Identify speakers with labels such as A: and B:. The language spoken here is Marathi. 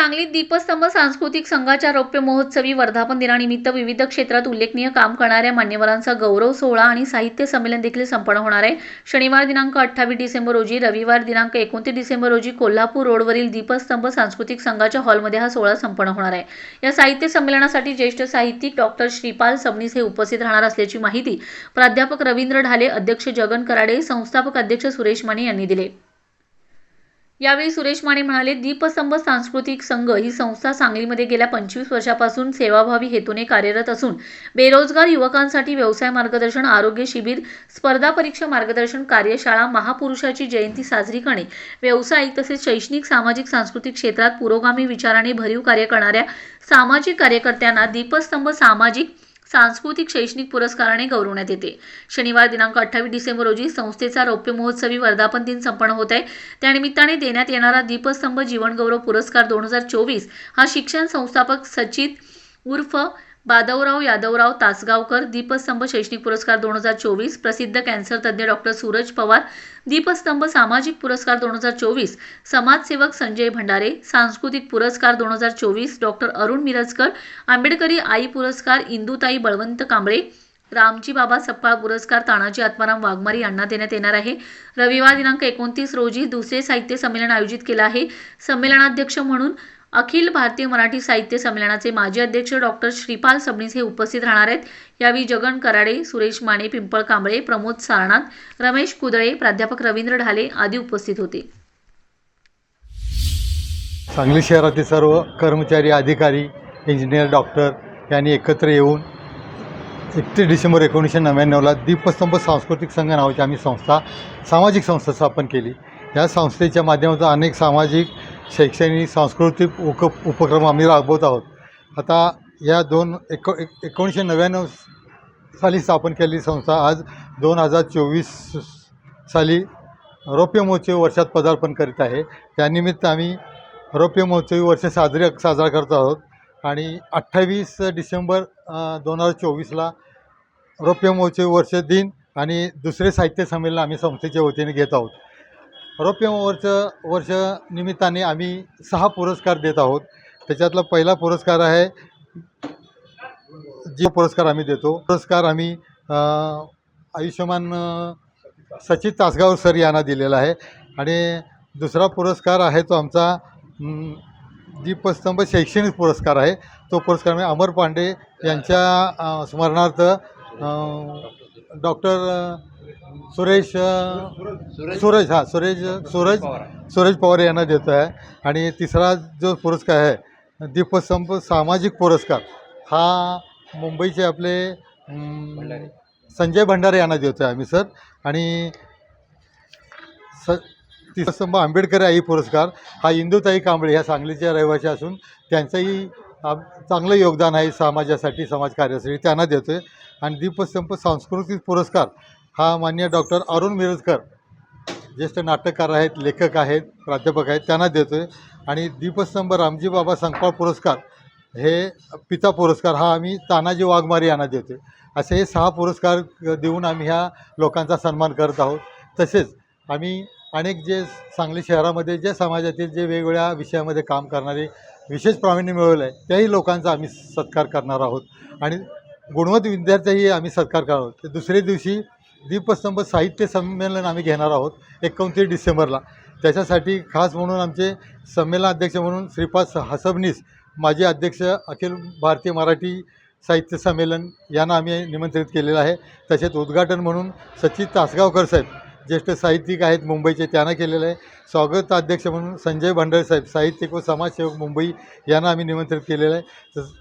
A: सांगलीत दीपस्तंभ सांस्कृतिक संघाच्या रौप्य महोत्सवी वर्धापन दिनानिमित्त विविध क्षेत्रात उल्लेखनीय काम करणाऱ्या मान्यवरांचा गौरव सोहळा आणि साहित्य संमेलन देखील संपन्न होणार आहे. शनिवार दिनांक अठ्ठावीस डिसेंबर रोजी रविवार दिनांक एकोणतीस डिसेंबर रोजी कोल्हापूर रोडवरील दीपस्तंभ सांस्कृतिक संघाच्या हॉलमध्ये हा सोहळा संपन्न होणार आहे. या साहित्य संमेलनासाठी ज्येष्ठ साहित्यिक डॉक्टर श्रीपाल सबनीस हे उपस्थित राहणार असल्याची माहिती प्राध्यापक रवींद्र ढाले अध्यक्ष जगन कराडे संस्थापक अध्यक्ष सुरेश माने यांनी दिले. यावेळी सुरेश माने म्हणाले दीपस्तंभ सांस्कृतिक संघ ही संस्था सांगलीमध्ये गेल्या पंचवीस वर्षापासून सेवाभावी हेतूने कार्यरत असून बेरोजगार युवकांसाठी व्यवसाय मार्गदर्शन आरोग्य शिबिर स्पर्धा परीक्षा मार्गदर्शन कार्यशाळा महापुरुषाची जयंती साजरी करणे व्यावसायिक तसेच शैक्षणिक सामाजिक सांस्कृतिक क्षेत्रात पुरोगामी विचाराने भरीव कार्य करणाऱ्या सामाजिक कार्यकर्त्यांना दीपस्तंभ सामाजिक सांस्कृतिक शैक्षणिक पुरस्काराने गौरवण्यात येते. शनिवार दिनांक अठ्ठावीस डिसेंबर रोजी संस्थेचा रौप्य महोत्सवी वर्धापन दिन संपन्न होत आहे. त्यानिमित्ताने देण्यात येणारा दीपस्तंभ जीवनगौरव पुरस्कार दोन हजार चोवीस हा शिक्षण संस्थापक सचित उर्फ बादवराव यादवराव तासगावकर दीपस्तंभ शैक्षणिक पुरस्कार दोन हजार चोवीस प्रसिद्ध कॅन्सर तज्ज्ञ डॉक्टर सूरज पवार दीपस्तंभ सामाजिक पुरस्कार दोन हजार चोवीस समाजसेवक संजय भंडारे सांस्कृतिक पुरस्कार दोन हजार चोवीस डॉक्टर अरुण मिरजकर आंबेडकरी आई पुरस्कार इंदुताई बळवंत कांबळे रामजी बाबा सप्पाळ पुरस्कार तानाजी आत्माराम वाघमारी यांना देण्यात येणार आहे. रविवार दिनांक एकोणतीस रोजी दुसरे साहित्य संमेलन आयोजित केलं आहे. संमेलनाध्यक्ष म्हणून अखिल भारतीय मराठी साहित्य संमेलनाचे माजी अध्यक्ष डॉक्टर श्रीपाल सबनीस हे उपस्थित राहणार आहेत. यावेळी जगन कराडे सुरेश माने पिंपळ कांबळे प्रमोद सारनाथ रमेश कुदळे प्राध्यापक रवींद्र ढाले आदी उपस्थित होते.
B: सांगली शहरातील सर्व कर्मचारी अधिकारी इंजिनियर डॉक्टर यांनी एकत्र येऊन एकतीस डिसेंबर एकोणीसशे नव्याण्णवला दीपस्तंभ सांस्कृतिक संघ नावाची आम्ही संस्था सामाजिक संस्था स्थापन केली. या संस्थेच्या माध्यमातून अनेक सामाजिक शैक्षणिक सांस्कृतिक उक उपक्रम आम्ही राबवत आहोत. आता या दोन एको एक एकोणीसशे नव्याण्णव साली स्थापन केलेली संस्था आज दोन हजार चोवीस साली रौप्य महोत्सवी वर्षात पदार्पण करीत आहे. त्यानिमित्त आम्ही रौप्य महोत्सवी वर्ष साजरे साजरा करत आहोत आणि अठ्ठावीस डिसेंबर दोन हजार चोवीसला रौप्य महोत्सवी वर्ष दिन आणि दुसरे साहित्य संमेलन आम्ही संस्थेच्या वतीने घेत आहोत. रौप्य वर्ष वर्ष निमित्ताने आम्ही सहा पुरस्कार देत आहोत. त्याच्यातला पहिला पुरस्कार आहे जे पुरस्कार आम्ही देतो. पुरस्कार आम्ही आयुष्यमान सचित तासगाव सर यांना दिलेला आहे. आणि दुसरा पुरस्कार आहे तो आमचा दीपस्तंभ शैक्षणिक पुरस्कार आहे. तो पुरस्कार मी अमर पांडे यांच्या स्मरणार्थ डॉक्टर सुरेश सुरेश सूरज सुरेश सूरज सूरज पवार यांना देतो आहे आणि तिसरा जो पुरस्कार आहे दीपस्तंभ सामाजिक पुरस्कार हा मुंबईचे आपले संजय भंडारे यांना देतो आहे आम्ही सर. आणि स तिसस्तंभ आंबेडकर आई पुरस्कार हा इंदुताई कांबळे ह्या सांगलीच्या रहिवाशी असून त्यांचंही चांगलं योगदान आहे समाजासाठी समाजकार्यासाठी त्यांना देतो आहे आणि दीपस्तंभ सांस्कृतिक पुरस्कार हा मान्य डॉक्टर अरुण मिरजकर ज्येष्ठ नाटककार आहेत लेखक आहेत प्राध्यापक आहेत त्यांना देतो आहे आणि दीपस्तंभ रामजी बाबा संकपाळ पुरस्कार हे पिता पुरस्कार हा आम्ही तानाजी वाघमारे यांना देतो आहे असे हे सहा पुरस्कार देऊन आम्ही ह्या लोकांचा सन्मान करत आहोत. तसेच आम्ही अनेक जे सांगली शहरामध्ये जे समाजातील जे वेगवेगळ्या विषयामध्ये काम करणारे विशेष प्रावीण्य मिळवलं आहे त्याही लोकांचा आम्ही सत्कार करणार आहोत. आणि गुणवत विद्यार्थ्याही आम्ही सत्कार करणार आहोत. ते दुसऱ्या दिवशी दीपस्तंभ साहित्य संमेलन आम्ही घेणार आहोत एकोणतीस डिसेंबरला. त्याच्यासाठी खास म्हणून आमचे संमेलनाध्यक्ष म्हणून श्रीपाद हसबनीस माजी अध्यक्ष अखिल भारतीय मराठी साहित्य संमेलन यांना आम्ही निमंत्रित केलेलं आहे. तसेच उद्घाटन म्हणून सचित तासगावकर साहेब ज्येष्ठ साहित्यिक आहेत मुंबईचे त्यांना केलेलं आहे. स्वागत अध्यक्ष म्हणून संजय भंडारे साहेब साहित्यिक व समाजसेवक मुंबई यांना आम्ही निमंत्रित केलेलं आहे. तस